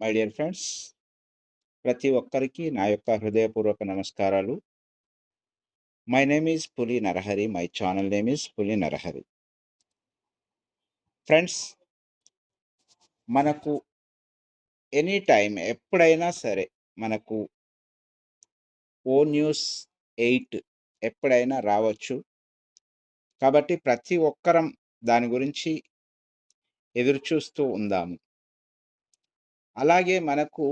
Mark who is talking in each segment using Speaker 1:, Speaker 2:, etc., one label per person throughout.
Speaker 1: My dear friends ప్రతి ఒక్కరికి నా యొక్క హృదయపూర్వక నమస్కారాలు. My name is Puli Narahari my channel name is Puli Narahari friends మనకు ఎనీ టైం ఎప్పుడైనా సరే మనకు ఓ న్యూస్ ఎయిట్ ఎప్పుడైనా రావచ్చు. కాబట్టి ప్రతి ఒక్కరం దాని గురించి ఎదురు చూస్తూ ఉందాము. అలాగే మనకు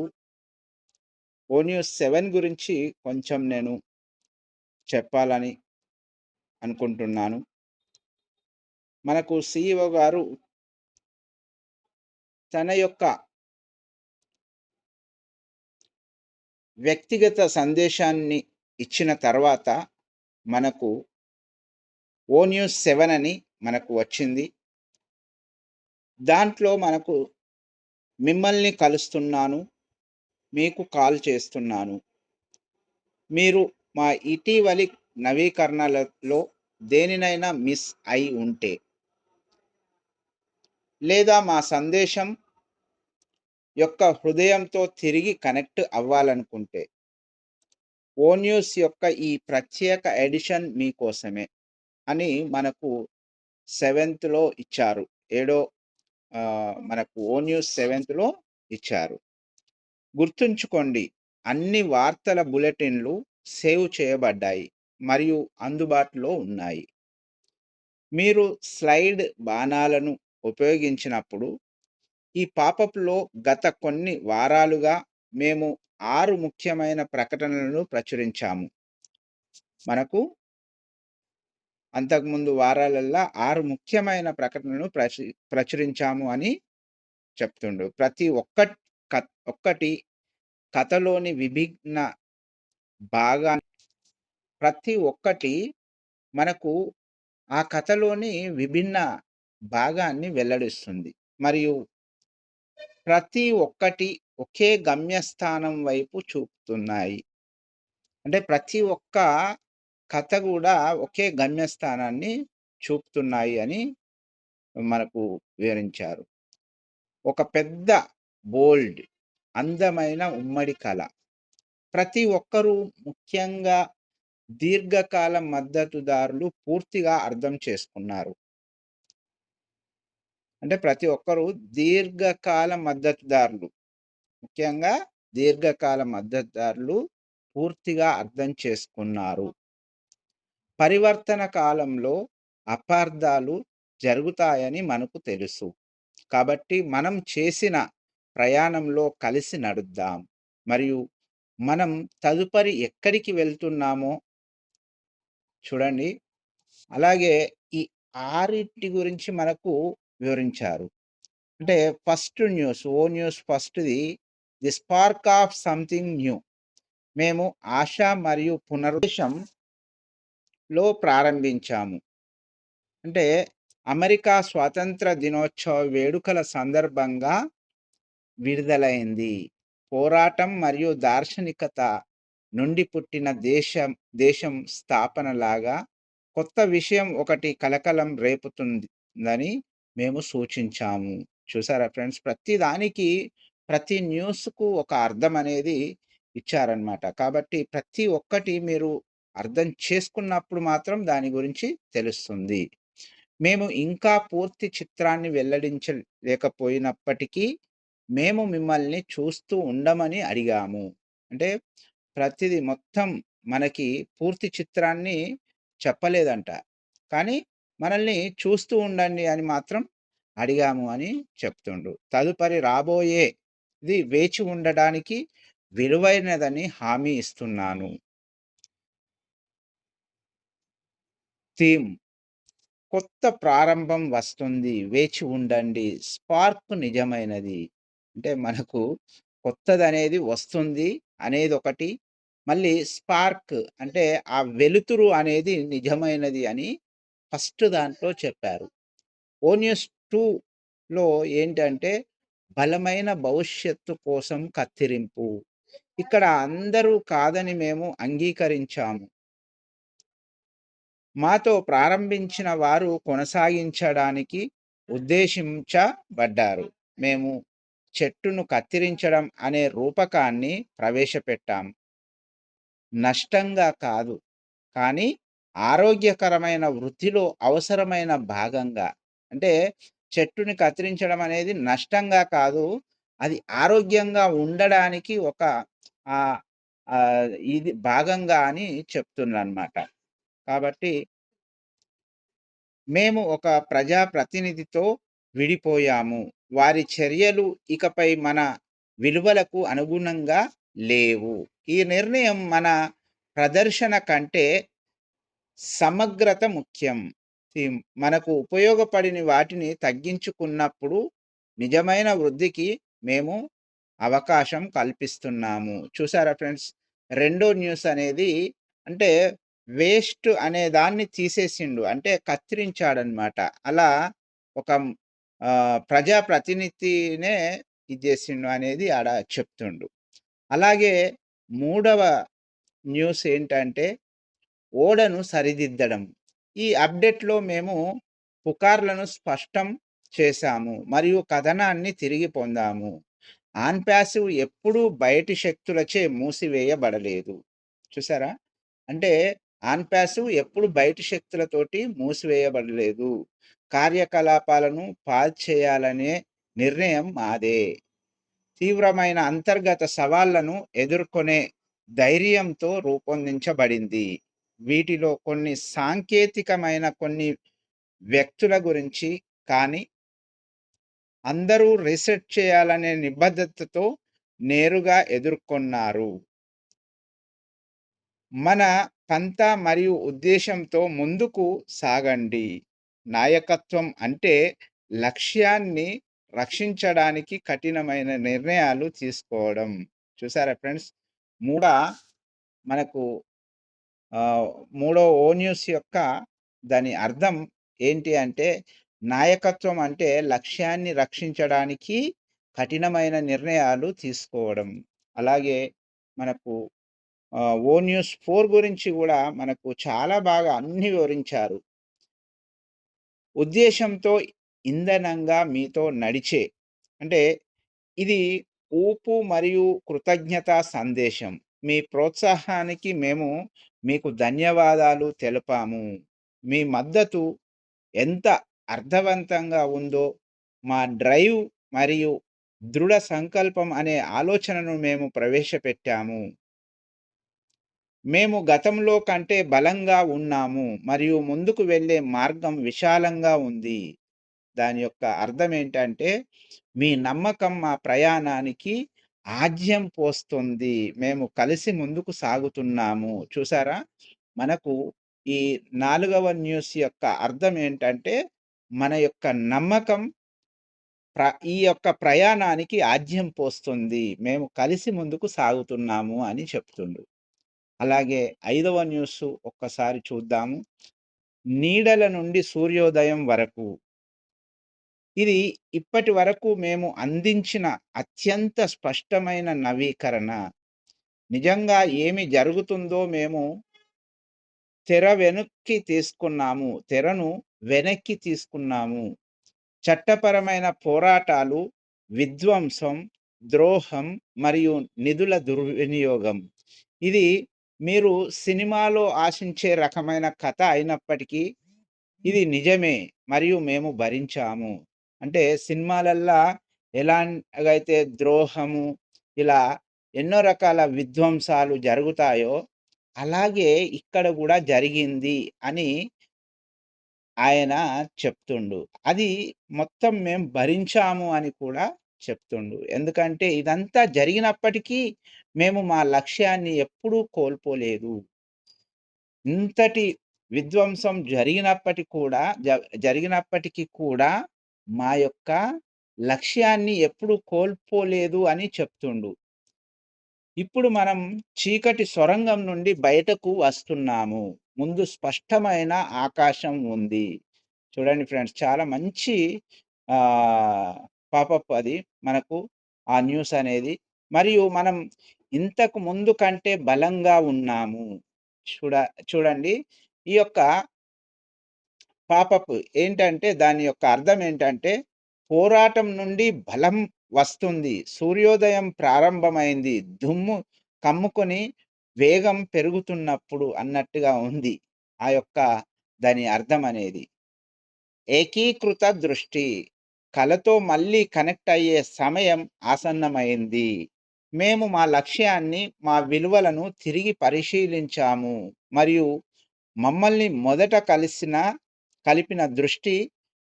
Speaker 1: ఓన్యూ సెవెన్ గురించి కొంచెం నేను చెప్పాలని అనుకుంటున్నాను. మనకు సిఇఓ గారు తన యొక్క వ్యక్తిగత సందేశాన్ని ఇచ్చిన తర్వాత మనకు ఓ న్యూస్ సెవెన్ అని మనకు వచ్చింది. దాంట్లో మనకు మిమ్మల్ని కలుస్తున్నాను మీకు కాల్ చేస్తున్నాను. మీరు మా ఇటీవలి నవీకరణలలో దేనినైనా మిస్ అయి ఉంటే లేదా మా సందేశం యొక్క హృదయంతో తిరిగి కనెక్ట్ అవ్వాలనుకుంటే ఓ న్యూస్ యొక్క ఈ ప్రత్యేక ఎడిషన్ మీకోసమే అని మనకు సెవెంత్లో ఇచ్చారు. ఏడో మనకు ఓ న్యూస్ సెవెంత్లో ఇచ్చారు. గుర్తుంచుకోండి అన్ని వార్తల బులెటిన్లు సేవ్ చేయబడ్డాయి మరియు అందుబాటులో ఉన్నాయి. మీరు స్లైడ్ బాణాలను ఉపయోగించినప్పుడు ఈ పాపప్లో గత కొన్ని వారాలుగా మేము ఆరు ముఖ్యమైన ప్రకటనలను ప్రచురించాము. మనకు అంతకుముందు వారాలల్లా ఆరు ముఖ్యమైన ప్రకటనలను ప్రచు ప్రచురించాము అని చెప్తుండు. ప్రతి ఒక్క ఒక్కటి కథలోని విభిన్న భాగా ప్రతి ఒక్కటి మనకు ఆ కథలోని విభిన్న భాగాన్ని వెల్లడిస్తుంది. మరియు ప్రతి ఒక్కటి ఒకే గమ్యస్థానం వైపు చూపుతున్నాయి. అంటే ప్రతి ఒక్క కథ కూడా ఒకే గమ్యస్థానాన్ని చూపుతున్నాయి అని మనకు వివరించారు. ఒక పెద్ద బోల్డ్ అందమైన ఉమ్మడి కళ. ప్రతి ఒక్కరూ ముఖ్యంగా దీర్ఘకాల మద్దతుదారులు పూర్తిగా అర్థం చేసుకున్నారు. అంటే ప్రతి ఒక్కరూ దీర్ఘకాల మద్దతుదారులు. ముఖ్యంగా దీర్ఘకాల మద్దతుదారులు పూర్తిగా అర్థం చేసుకున్నారు. పరివర్తన కాలంలో అపార్థాలు జరుగుతాయని మనకు తెలుసు. కాబట్టి మనం చేసిన ప్రయాణంలో కలిసి నడుద్దాం. మరియు మనం తదుపరి ఎక్కడికి వెళ్తున్నామో చూడండి. అలాగే ఈ ఆరింటి గురించి మనకు వివరించారు. అంటే ఫస్ట్ న్యూస్ ఓ న్యూస్ ఫస్ట్ది the spark of something new. మేము ఆశ మరియు లో ప్రారంభించాము. అంటే అమెరికా స్వాతంత్ర దినోత్సవ వేడుకల సందర్భంగా విడుదలైంది. పోరాటం మరియు దార్శనికత నుండి పుట్టిన దేశం దేశం స్థాపనలాగా కొత్త విషయం ఒకటి కలకలం రేపుతుందని మేము సూచించాము. చూసారా ఫ్రెండ్స్? ప్రతి దానికి ప్రతి న్యూస్కు ఒక అర్థం అనేది ఇచ్చారనమాట కాబట్టి ప్రతి ఒక్కటి మీరు అర్థం చేసుకున్నప్పుడు మాత్రం దాని గురించి తెలుస్తుంది. మేము ఇంకా పూర్తి చిత్రాన్ని వెల్లడించలేకపోయినప్పటికీ మేము మిమ్మల్ని చూస్తూ ఉండమని అడిగాము. అంటే ప్రతిది మొత్తం మనకి పూర్తి చిత్రాన్ని చెప్పలేదంట. కానీ మనల్ని చూస్తూ ఉండండి అని మాత్రం అడిగాము అని చెప్తుండు. తదుపరి రాబోయే ఇది వేచి ఉండడానికి విలువైనదని హామీ ఇస్తున్నాను. థీమ్. కొత్త ప్రారంభం వస్తుంది. వేచి ఉండండి. స్పార్క్ నిజమైనది. అంటే మనకు కొత్తది అనేది వస్తుంది అనేది ఒకటి మళ్ళీ స్పార్క్ అంటే ఆ వెలుతురు అనేది నిజమైనది అని ఫస్ట్ దాంట్లో చెప్పారు. ఓనియస్ టూలో ఏంటంటే బలమైన భవిష్యత్తు కోసం కత్తిరింపు. ఇక్కడ అందరూ కాదని మేము అంగీకరించాము. మాతో ప్రారంభించిన వారు కొనసాగించడానికి ఉద్దేశించబడ్డారు. మేము చెట్టును కత్తిరించడం అనే రూపకాన్ని ప్రవేశపెట్టాం. నష్టంగా కాదు కానీ ఆరోగ్యకరమైన వృద్ధిలో అవసరమైన భాగంగా. అంటే చెట్టుని కత్తిరించడం అనేది నష్టంగా కాదు అది ఆరోగ్యంగా ఉండడానికి ఒక ఇది భాగంగా అని చెప్తుందన్నమాట కాబట్టి మేము ఒక ప్రజాప్రతినిధితో విడిపోయాము. వారి చర్యలు ఇకపై మన విలువలకు అనుగుణంగా లేవు. ఈ నిర్ణయం మన ప్రదర్శన కంటే సమగ్రత ముఖ్యం. మనకు ఉపయోగపడిన వాటిని తగ్గించుకున్నప్పుడు నిజమైన వృద్ధికి మేము అవకాశం కల్పిస్తున్నాము. చూసారా ఫ్రెండ్స్? రెండో న్యూస్ అనేది అంటే వేస్ట్ అనే దాన్ని తీసేసిండు. అంటే కత్తిరించాడనమాట. అలా ఒక ప్రజాప్రతినిధినే ఇది చేసిండు అనేది ఆడ చెప్తుండు. అలాగే మూడవ న్యూస్ ఏంటంటే ఓడను సరిదిద్దడం. ఈ అప్డేట్లో మేము పుకార్లను స్పష్టం చేశాము. మరియు కథనాన్ని తిరిగి పొందాము. ఆన్ ప్యాసివ్ ఎప్పుడూ బయటి శక్తులచే మూసివేయబడలేదు. చూసారా? అంటే ఆన్ ఎప్పుడు బయటి శక్తులతోటి మూసివేయబడలేదు. కార్యకలాపాలను పాజ్ చేయాలనే నిర్ణయం మాదే. తీవ్రమైన అంతర్గత సవాళ్ళను ఎదుర్కొనే ధైర్యంతో రూపొందించబడింది. వీటిలో కొన్ని సాంకేతికమైన కొన్ని వ్యక్తుల గురించి కానీ అందరూ రీసెర్చ్ చేయాలనే నిబద్ధతతో నేరుగా ఎదుర్కొన్నారు. మన పంత మరియు ఉద్దేశంతో ముందుకు సాగండి. నాయకత్వం అంటే లక్ష్యాన్ని రక్షించడానికి కఠినమైన నిర్ణయాలు తీసుకోవడం. చూసారా ఫ్రెండ్స్? మూడ మనకు మూడో ఓ న్యూస్ యొక్క దాని అర్థం ఏంటి అంటే నాయకత్వం అంటే లక్ష్యాన్ని రక్షించడానికి కఠినమైన నిర్ణయాలు తీసుకోవడం. అలాగే మనకు ఓ న్యూస్ ఫోర్ గురించి కూడా మనకు చాలా బాగా అన్ని వివరించారు. ఉద్దేశంతో ఇంధనంగా మీతో నడిచే అంటే ఇది ఊపు మరియు కృతజ్ఞత సందేశం. మీ ప్రోత్సాహానికి మేము మీకు ధన్యవాదాలు తెలిపాము. మీ మద్దతు ఎంత అర్థవంతంగా ఉందో మా డ్రైవ్ మరియు దృఢ సంకల్పం అనే ఆలోచనను మేము ప్రవేశపెట్టాము. మేము గతంలో కంటే బలంగా ఉన్నాము మరియు ముందుకు వెళ్ళే మార్గం విశాలంగా ఉంది. దాని యొక్క అర్థం ఏంటంటే మీ నమ్మకం మా ప్రయాణానికి ఆజ్యం పోస్తుంది. మేము కలిసి ముందుకు సాగుతున్నాము. చూసారా? మనకు ఈ నాలుగవ న్యూస్ యొక్క అర్థం ఏంటంటే మన యొక్క నమ్మకం ప్ర ఈ యొక్క ప్రయాణానికి ఆజ్యం పోస్తుంది. మేము కలిసి ముందుకు సాగుతున్నాము అని చెప్తుండు. అలాగే ఐదవ న్యూస్ ఒక్కసారి చూద్దాము. నీడల నుండి సూర్యోదయం వరకు. ఇది ఇప్పటి వరకు మేము అందించిన అత్యంత స్పష్టమైన నవీకరణ. నిజంగా ఏమి జరుగుతుందో మేము తెర వెనక్కి తీసుకున్నాము. తెరను వెనక్కి తీసుకున్నాము. చట్టపరమైన పోరాటాలు విధ్వంసం ద్రోహం మరియు నిధుల దుర్వినియోగం. ఇది మీరు సినిమాలో ఆశించే రకమైన కథ అయినప్పటికీ ఇది నిజమే మరియు మేము భరించాము. అంటే సినిమాలల్లా ఎలాగైతే ద్రోహము ఇలా ఎన్నో రకాల విధ్వంసాలు జరుగుతాయో అలాగే ఇక్కడ కూడా జరిగింది అని ఆయన చెప్తుండు. అది మొత్తం మేము భరించాము అని కూడా చెప్తుండు. ఎందుకంటే ఇదంతా జరిగినప్పటికీ మేము మా లక్ష్యాన్ని ఎప్పుడూ కోల్పోలేదు. ఇంతటి విధ్వంసం జరిగినప్పటికీ కూడా జరిగినప్పటికీ కూడా మా యొక్క లక్ష్యాన్ని ఎప్పుడు కోల్పోలేదు అని చెప్తుండు. ఇప్పుడు మనం చీకటి సొరంగం నుండి బయటకు వస్తున్నాము. ముందు స్పష్టమైన ఆకాశం ఉంది. చూడండి ఫ్రెండ్స్ చాలా మంచి పాపప్ అది మనకు ఆ న్యూస్ అనేది. మరియు మనం ఇంతకు ముందు కంటే బలంగా ఉన్నాము. చూడ చూడండి. ఈ యొక్క పాపపు ఏంటంటే దాని యొక్క అర్థం ఏంటంటే పోరాటం నుండి బలం వస్తుంది. సూర్యోదయం ప్రారంభమైంది. దుమ్ము కమ్ముకొని వేగం పెరుగుతున్నప్పుడు అన్నట్టుగా ఉంది ఆ యొక్క దాని అర్థం అనేది. ఏకీకృత దృష్టి. కళతో మళ్ళీ కనెక్ట్ అయ్యే సమయం ఆసన్నమైంది. మేము మా లక్ష్యాన్ని మా విలువలను తిరిగి పరిశీలించాము. మరియు మమ్మల్ని మొదట కలిసిన కలిపిన దృష్టి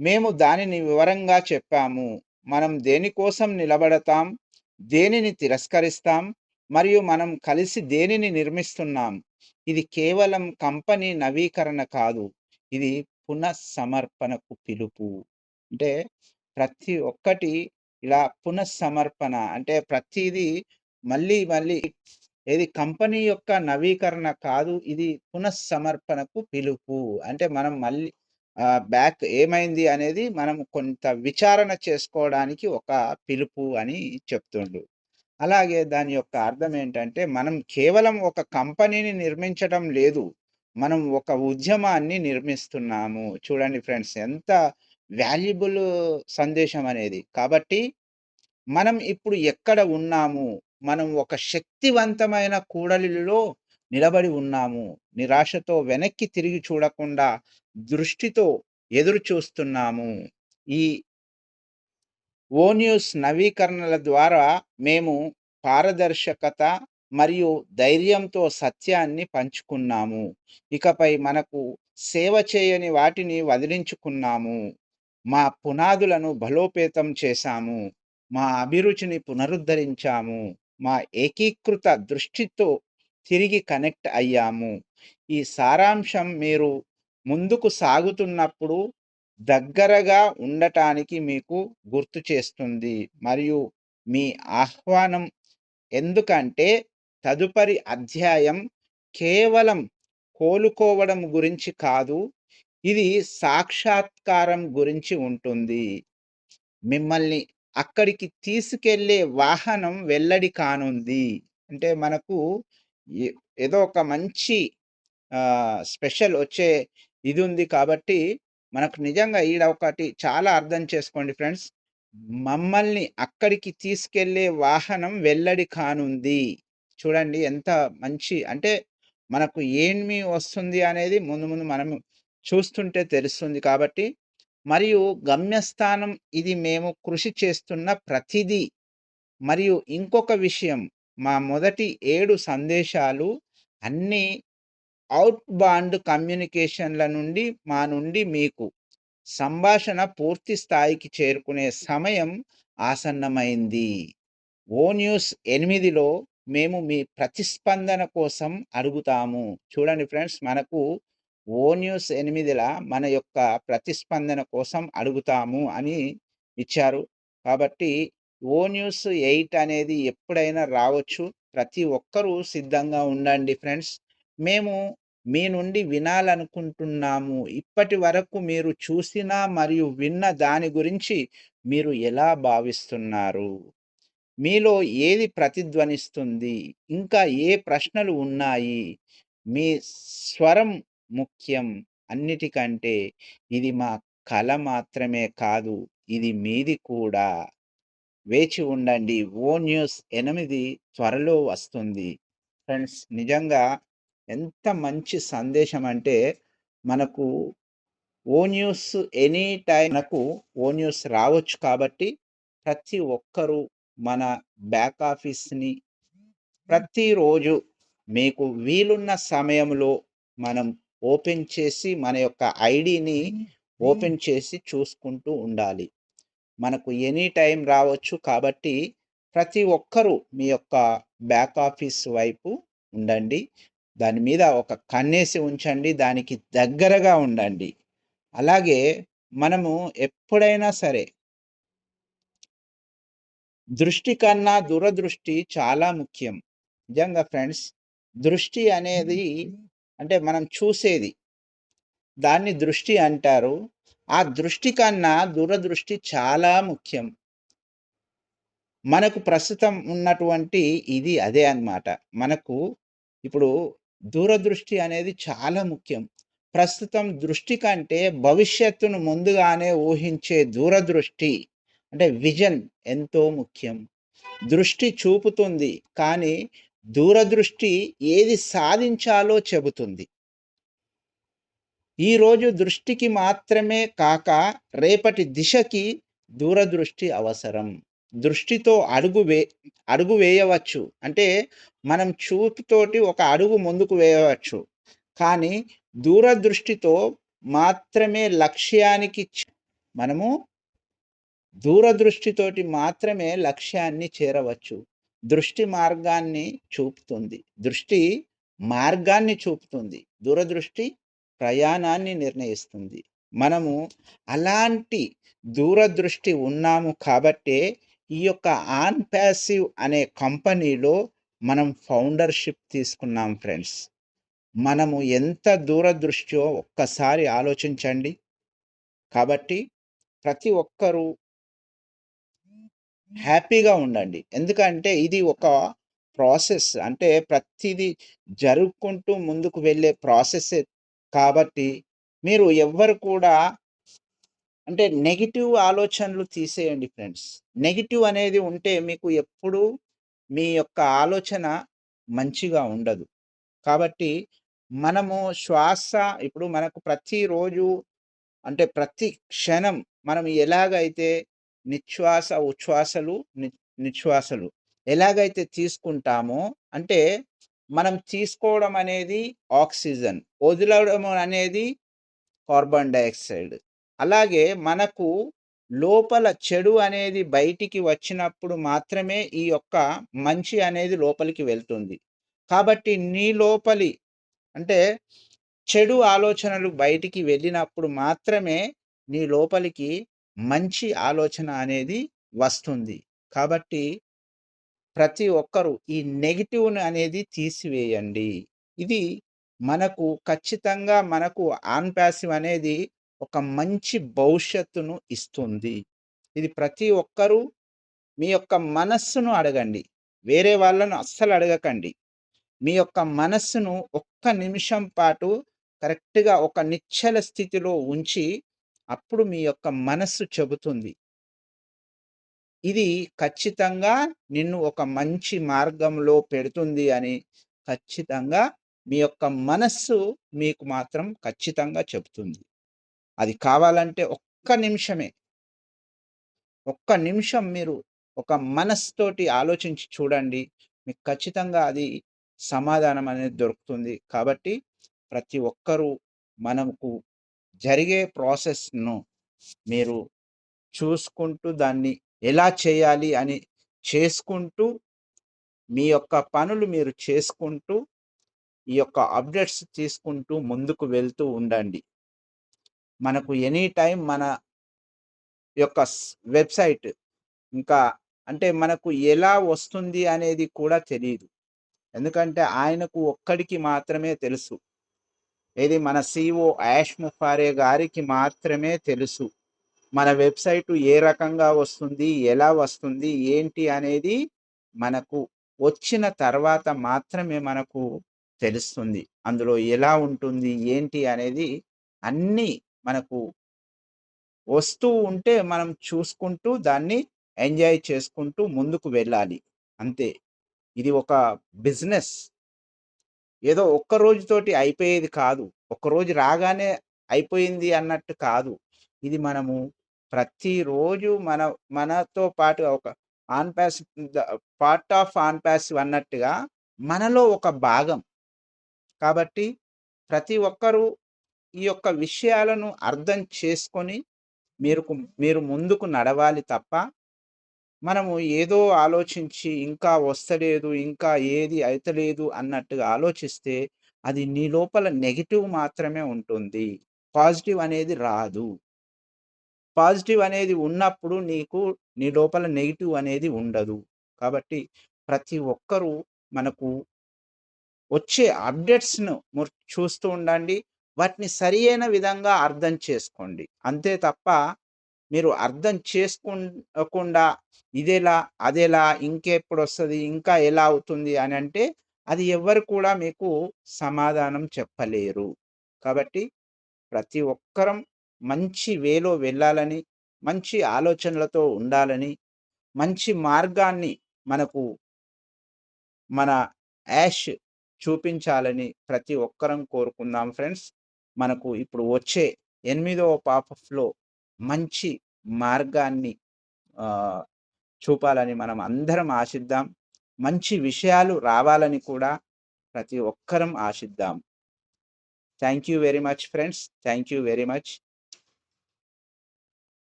Speaker 1: మేము దానిని వివరంగా చెప్పాము. మనం దేనికోసం నిలబడతాం దేనిని తిరస్కరిస్తాం మరియు మనం కలిసి దేనిని నిర్మిస్తున్నాం. ఇది కేవలం కంపెనీ నవీకరణ కాదు. ఇది పునఃసమర్పణకు పిలుపు. అంటే ప్రతి ఒక్కటి ఇలా పునఃసమర్పణ అంటే ప్రతిదీ మళ్ళీ మళ్ళీ ఏది కంపెనీ యొక్క నవీకరణ కాదు ఇది పునఃసమర్పణకు పిలుపు. అంటే మనం మళ్ళీ బ్యాక్ ఏమైంది అనేది మనం కొంత విచారణ చేసుకోవడానికి ఒక పిలుపు అని చెప్తుండు. అలాగే దాని యొక్క అర్థం ఏంటంటే మనం కేవలం ఒక కంపెనీని నిర్మించడం లేదు. మనం ఒక ఉద్యమాన్ని నిర్మిస్తున్నాము. చూడండి ఫ్రెండ్స్ ఎంత వాల్యుబుల్ సందేశం అనేది. కాబట్టి మనం ఇప్పుడు ఎక్కడ ఉన్నాము? మనం ఒక శక్తివంతమైన కూడలిలో నిలబడి ఉన్నాము. నిరాశతో వెనక్కి తిరిగి చూడకుండా దృష్టితో ఎదురు చూస్తున్నాము. ఈ ఓ న్యూస్ నవీకరణల ద్వారా మేము పారదర్శకత మరియు ధైర్యంతో సత్యాన్ని పంచుకున్నాము. ఇకపై మనకు సేవ చేయని వాటిని వదిలించుకున్నాము. మా పునాదులను బలోపేతం చేశాము. మా అభిరుచిని పునరుద్ధరించాము. మా ఏకీకృత దృష్టితో తిరిగి కనెక్ట్ అయ్యాము. ఈ సారాంశం మీరు ముందుకు సాగుతున్నప్పుడు దగ్గరగా ఉండటానికి మీకు గుర్తు చేస్తుంది. మరియు మీ ఆహ్వానం ఎందుకంటే తదుపరి అధ్యాయం కేవలం కోలుకోవడం గురించి కాదు ఇది సాక్షాత్కారం గురించి ఉంటుంది. మిమ్మల్ని అక్కడికి తీసుకెళ్ళే వాహనం వెల్లడి కానుంది. అంటే మనకు ఏదో ఒక మంచి స్పెషల్ వచ్చే ఇది ఉంది కాబట్టి మనకు నిజంగా ఈడ ఒకటి చాలా అర్థం చేసుకోండి ఫ్రెండ్స్. మమ్మల్ని అక్కడికి తీసుకెళ్ళే వాహనం వెల్లడి కానుంది. చూడండి ఎంత మంచి అంటే మనకు ఏమి వస్తుంది అనేది ముందు ముందు మనం చూస్తుంటే తెలుస్తుంది కాబట్టి మరియు గమ్యస్థానం ఇది మేము కృషి చేస్తున్న ప్రతిదీ. మరియు ఇంకొక విషయం మా మొదటి ఏడు సందేశాలు అన్నీ అవుట్ బాండ్ కమ్యూనికేషన్ల నుండి మా నుండి మీకు సంభాషణ పూర్తి స్థాయికి చేరుకునే సమయం ఆసన్నమైంది. ఓ న్యూస్ ఎనిమిదిలో మేము మీ ప్రతిస్పందన కోసం అడుగుతాము. చూడండి ఫ్రెండ్స్ మనకు ఓ న్యూస్ ఎనిమిదిల మన యొక్క ప్రతిస్పందన కోసం అడుగుతాము అని ఇచ్చారు. కాబట్టి ఓ న్యూస్ ఎయిట్ అనేది ఎప్పుడైనా రావచ్చు. ప్రతి ఒక్కరూ సిద్ధంగా ఉండండి ఫ్రెండ్స్. మేము మీ నుండి వినాలనుకుంటున్నాము. ఇప్పటి వరకు మీరు చూసిన మరియు విన్న దాని గురించి మీరు ఎలా భావిస్తున్నారు? మీలో ఏది ప్రతిధ్వనిస్తుంది? ఇంకా ఏ ప్రశ్నలు ఉన్నాయి? మీ స్వరం ముఖ్యం అన్నిటికంటే ఇది మా కళ మాత్రమే కాదు ఇది మీది కూడా. వేచి ఉండండి. ఓ న్యూస్ ఎనిమిది త్వరలో వస్తుంది. ఫ్రెండ్స్ నిజంగా ఎంత మంచి సందేశం అంటే మనకు ఓ న్యూస్ ఎనీ టైం మనకు ఓ న్యూస్ రావచ్చు కాబట్టి ప్రతి ఒక్కరూ మన బ్యాక్ ఆఫీస్ని ప్రతిరోజు మీకు వీలున్న సమయంలో మనం ఓపెన్ చేసి మన యొక్క ఐడిని ఓపెన్ చేసి చూసుకుంటూ ఉండాలి. మనకు ఎనీ టైం రావచ్చు కాబట్టి ప్రతి ఒక్కరూ మీ యొక్క బ్యాక్ ఆఫీస్ వైపు ఉండండి. దాని మీద ఒక కన్నేసి ఉంచండి. దానికి దగ్గరగా ఉండండి. అలాగే మనము ఎప్పుడైనా సరే దృష్టి కన్నా దురదృష్టి చాలా ముఖ్యం. నిజంగా ఫ్రెండ్స్ దృష్టి అనేది అంటే మనం చూసేది. దాన్ని దృష్టి అంటారు. ఆ దృష్టి కన్నా దూరదృష్టి చాలా ముఖ్యం. మనకు ప్రస్తుతం ఉన్నటువంటి ఇది అదే అన్నమాట. మనకు ఇప్పుడు దూరదృష్టి అనేది చాలా ముఖ్యం. ప్రస్తుతం దృష్టి కంటే భవిష్యత్తును ముందుగానే ఊహించే దూరదృష్టి అంటే విజన్ ఎంతో ముఖ్యం. దృష్టి చూపుతుంది కానీ దూరదృష్టి ఏది సాధించాలో చెబుతుంది. ఈరోజు దృష్టికి మాత్రమే కాక రేపటి దిశకి దూరదృష్టి అవసరం. దృష్టితో అడుగు వే అడుగు వేయవచ్చు. అంటే మనం చూపుతోటి ఒక అడుగు ముందుకు వేయవచ్చు. కానీ దూరదృష్టితో మాత్రమే లక్ష్యానికి మనము దూరదృష్టితోటి మాత్రమే లక్ష్యాన్ని చేరవచ్చు. దృష్టి మార్గాన్ని చూపుతుంది. దృష్టి మార్గాన్ని చూపుతుంది. దూరదృష్టి ప్రయాణాన్ని నిర్ణయిస్తుంది. మనము అలాంటి దూరదృష్టి ఉన్నాము కాబట్టే ఈ యొక్క ఆన్ ప్యాసివ్ అనే కంపెనీలో మనం ఫౌండర్షిప్ తీసుకున్నాం ఫ్రెండ్స్. మనము ఎంత దూరదృష్టియో ఒక్కసారి ఆలోచించండి. కాబట్టి ప్రతి ఒక్కరూ హ్యాపీగా ఉండండి. ఎందుకంటే ఇది ఒక ప్రాసెస్. అంటే ప్రతిదీ జరుపుకుంటూ ముందుకు వెళ్ళే ప్రాసెస్ కాబట్టి మీరు ఎవ్వరు కూడా అంటే నెగిటివ్ ఆలోచనలు తీసేయండి ఫ్రెండ్స్. నెగిటివ్ అనేది ఉంటే మీకు ఎప్పుడూ మీ యొక్క ఆలోచన మంచిగా ఉండదు. కాబట్టి మనము శ్వాస ఇప్పుడు మనకు ప్రతిరోజు అంటే ప్రతి క్షణం మనం ఎలాగైతే నిశ్వాస ఉచ్ఛ్వాసలు నిశ్వాసలు. ఎలాగైతే తీసుకుంటామో అంటే మనం తీసుకోవడం అనేది ఆక్సిజన్ వదలడం అనేది కార్బన్ డైఆక్సైడ్. అలాగే మనకు లోపల చెడు అనేది బయటికి వచ్చినప్పుడు మాత్రమే ఈ యొక్క మంచి అనేది లోపలికి వెళ్తుంది. కాబట్టి నీ లోపలి అంటే చెడు ఆలోచనలు బయటికి వెళ్ళినప్పుడు మాత్రమే నీ లోపలికి మంచి ఆలోచన అనేది వస్తుంది. కాబట్టి ప్రతి ఒక్కరూ ఈ నెగిటివ్ని అనేది తీసివేయండి. ఇది మనకు ఖచ్చితంగా మనకు ఆన్ ప్యాసివ్ అనేది ఒక మంచి భవిష్యత్తును ఇస్తుంది. ఇది ప్రతి ఒక్కరూ మీ యొక్క మనస్సును అడగండి. వేరే వాళ్ళను అస్సలు అడగకండి. మీ యొక్క మనస్సును ఒక్క నిమిషం పాటు కరెక్ట్గా ఒక నిశ్చల స్థితిలో ఉంచి అప్పుడు మీ యొక్క మనస్సు చెబుతుంది. ఇది ఖచ్చితంగా నిన్ను ఒక మంచి మార్గంలో పెడుతుంది అని ఖచ్చితంగా మీ యొక్క మనస్సు మీకు మాత్రం ఖచ్చితంగా చెబుతుంది. అది కావాలంటే ఒక్క నిమిషమే. ఒక్క నిమిషం మీరు ఒక మనస్సుతోటి ఆలోచించి చూడండి. మీకు ఖచ్చితంగా అది సమాధానం అనేది దొరుకుతుంది. కాబట్టి ప్రతి ఒక్కరూ మనకు జరిగే ప్రాసెస్ను మీరు చూసుకుంటూ దాన్ని ఎలా చేయాలి అని చేసుకుంటూ మీ యొక్క పనులు మీరు చేసుకుంటూ ఈ యొక్క అప్డేట్స్ తీసుకుంటూ ముందుకు వెళ్తూ ఉండండి. మనకు ఎనీ టైం మన యొక్క వెబ్సైట్ ఇంకా అంటే మనకు ఎలా వస్తుంది అనేది కూడా తెలియదు ఎందుకంటే ఆయనకు ఒక్కడికి మాత్రమే తెలుసు. ఇది మన సిఓ యాష్ ముఫారే గారికి మాత్రమే తెలుసు. మన వెబ్సైట్ ఏ రకంగా వస్తుంది ఎలా వస్తుంది ఏంటి అనేది మనకు వచ్చిన తర్వాత మాత్రమే మనకు తెలుస్తుంది. అందులో ఎలా ఉంటుంది ఏంటి అనేది అన్నీ మనకు వస్తూ ఉంటే మనం చూసుకుంటూ దాన్ని ఎంజాయ్ చేసుకుంటూ ముందుకు వెళ్ళాలి. అంతే. ఇది ఒక బిజినెస్. ఏదో ఒక్క రోజుతోటి అయిపోయేది కాదు. ఒక్కరోజు రాగానే అయిపోయింది అన్నట్టు కాదు. ఇది మనము ప్రతిరోజు మన మనతో పాటు ఒక an pass part of an passive అన్నట్టుగా మనలో ఒక భాగం. కాబట్టి ప్రతి ఒక్కరూ ఈ యొక్క విషయాలను అర్థం చేసుకొని మీరు మీరు ముందుకు నడవాలి తప్ప మనము ఏదో ఆలోచించి ఇంకా వస్తలేదు ఇంకా ఏది అయితలేదు అన్నట్టుగా ఆలోచిస్తే అది నీ లోపల నెగిటివ్ మాత్రమే ఉంటుంది. పాజిటివ్ అనేది రాదు. పాజిటివ్ అనేది ఉన్నప్పుడు నీకు నీ లోపల నెగిటివ్ అనేది ఉండదు. కాబట్టి ప్రతి ఒక్కరూ మనకు వచ్చే అప్డేట్స్ను చూస్తూ ఉండండి. వాటిని సరియైన విధంగా అర్థం చేసుకోండి. అంతే తప్ప మీరు అర్థం చేసుకోకుండా ఇదేలా అదేలా ఇంకెప్పుడు వస్తుంది ఇంకా ఎలా అవుతుంది అని అంటే అది ఎవరు కూడా మీకు సమాధానం చెప్పలేరు. కాబట్టి ప్రతి ఒక్కరం మంచి వేలో వెళ్ళాలని మంచి ఆలోచనలతో ఉండాలని మంచి మార్గాన్ని మనకు మన యాష్ చూపించాలని ప్రతి ఒక్కరం కోరుకుందాం ఫ్రెండ్స్. మనకు ఇప్పుడు వచ్చే ఎనిమిదవ పాపఫ్లో మంచి మార్గాన్ని ఆ, చూపాలని మనం అందరం ఆశిద్దాం. మంచి విషయాలు రావాలని కూడా ప్రతి ఒక్కరం ఆశిద్దాం. Thank you very much friends. Thank you very much.